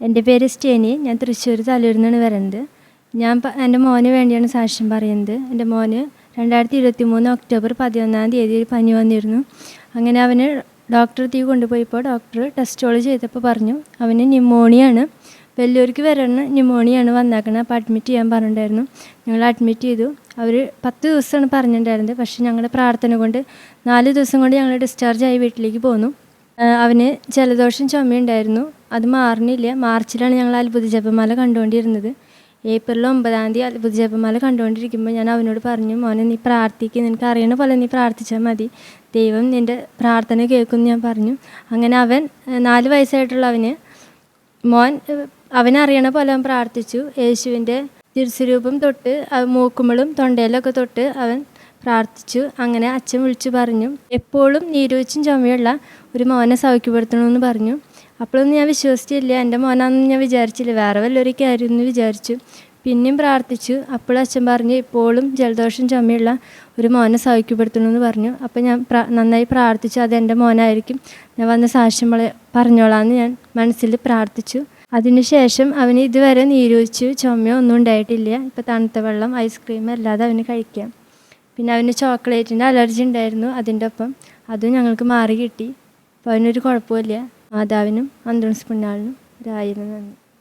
എന്റെ പേര് സ്റ്റേനി. ഞാൻ തൃശ്ശൂർ തലൂരിൽ നിന്നാണ് വരുന്നത് ഞാൻ എന്റെ മോന് വേണ്ടിയാണ് സാക്ഷ്യം പറയുന്നത്. എന്റെ മോന് രണ്ടായിരത്തി ഇരുപത്തി മൂന്ന് ഒക്ടോബർ പതിനൊന്നാം തീയതി പനി വന്നിരുന്നു. അങ്ങനെ അവന് ഡോക്ടർ തീ കൊണ്ടുപോയപ്പോൾ ഡോക്ടർ ടെസ്റ്റോൾ ചെയ്തപ്പോൾ പറഞ്ഞു അവന് ന്യൂമോണിയാണ്. വലിയവർക്ക് വരണ ന്യൂമോണിയാണ് വന്നേക്കണത്. അപ്പോൾ അഡ്മിറ്റ് ചെയ്യാൻ പറഞ്ഞിട്ടുണ്ടായിരുന്നു. ഞങ്ങൾ അഡ്മിറ്റ് ചെയ്തു. അവർ പത്ത് ദിവസമാണ് പറഞ്ഞിട്ടുണ്ടായിരുന്നത്. പക്ഷേ ഞങ്ങളുടെ പ്രാർത്ഥന കൊണ്ട് നാല് ദിവസം കൊണ്ട് ഞങ്ങൾ ഡിസ്ചാർജ് ആയി വീട്ടിലേക്ക് പോന്നു. അവന് ജലദോഷം ചുമയുണ്ടായിരുന്നു. അത് മാറണില്ല മാർച്ചിലാണ് ഞങ്ങൾ അത്ഭുത ജപമാല കണ്ടുകൊണ്ടിരുന്നത്. ഏപ്രിൽ ഒമ്പതാം തീയതി അത്ഭുത ജപമാല കണ്ടുകൊണ്ടിരിക്കുമ്പോൾ ഞാൻ അവനോട് പറഞ്ഞു മോനെ നീ പ്രാർത്ഥിക്കുക നിനക്ക് അറിയണ പോലെ നീ പ്രാർത്ഥിച്ചാൽ മതി. ദൈവം നിന്റെ പ്രാർത്ഥന കേൾക്കുമെന്ന് ഞാൻ പറഞ്ഞു. അങ്ങനെ അവൻ നാല് വയസ്സായിട്ടുള്ള അവന് മോൻ അവനറിയണ പോലെ അവൻ പ്രാർത്ഥിച്ചു. യേശുവിന്റെ തിരുസ്വരൂപം തൊട്ട് മൂക്കുമ്പളും തൊണ്ടയിലൊക്കെ തൊട്ട് അവൻ പ്രാർത്ഥിച്ചു. അങ്ങനെ അച്ഛൻ വിളിച്ചു പറഞ്ഞു എപ്പോഴും നീരോച്ചും ചുമയുള്ള ഒരു മോനെ സൗഖ്യപ്പെടുത്തണമെന്ന് പറഞ്ഞു. അപ്പോഴൊന്നും ഞാൻ വിശ്വസിച്ചില്ല. എന്റെ മോനാണെന്ന് ഞാൻ വിചാരിച്ചില്ല. വേറെ വല്ലൊരു കാര്യമെന്ന് വിചാരിച്ചു. പിന്നെയും പ്രാർത്ഥിച്ചു. അപ്പോൾ അച്ഛൻ പറഞ്ഞു ഇപ്പോഴും ജലദോഷം ചുമയുള്ള ഒരു മോനെ സൗഖ്യപ്പെടുത്തണമെന്ന് പറഞ്ഞു. അപ്പോൾ ഞാൻ നന്നായി പ്രാർത്ഥിച്ചു. അത് എന്റെ മോനായിരിക്കും. ഞാൻ വന്ന സാക്ഷ്യം പറഞ്ഞോളാമെന്ന് ഞാൻ മനസ്സിൽ പ്രാർത്ഥിച്ചു. അതിനുശേഷം അവന് ഇതുവരെ നീരോച്ചു ചുമയോ ഒന്നും ഉണ്ടായിട്ടില്ല. ഇപ്പോൾ തണുത്ത വെള്ളം ഐസ്ക്രീം അല്ലാതെ അവന് കഴിക്കാം. പിന്നെ അവന് ചോക്ലേറ്റിന്റെ അലർജി ഉണ്ടായിരുന്നു അതിന്റെ ഒപ്പം. അതും ഞങ്ങൾക്ക് മാറി കിട്ടി. അപ്പോൾ അവനൊരു കുഴപ്പമില്ല മാതാവിനും അന്തോൺസ് പുണ്ണാളിനും ഒരായിരം നന്ദി.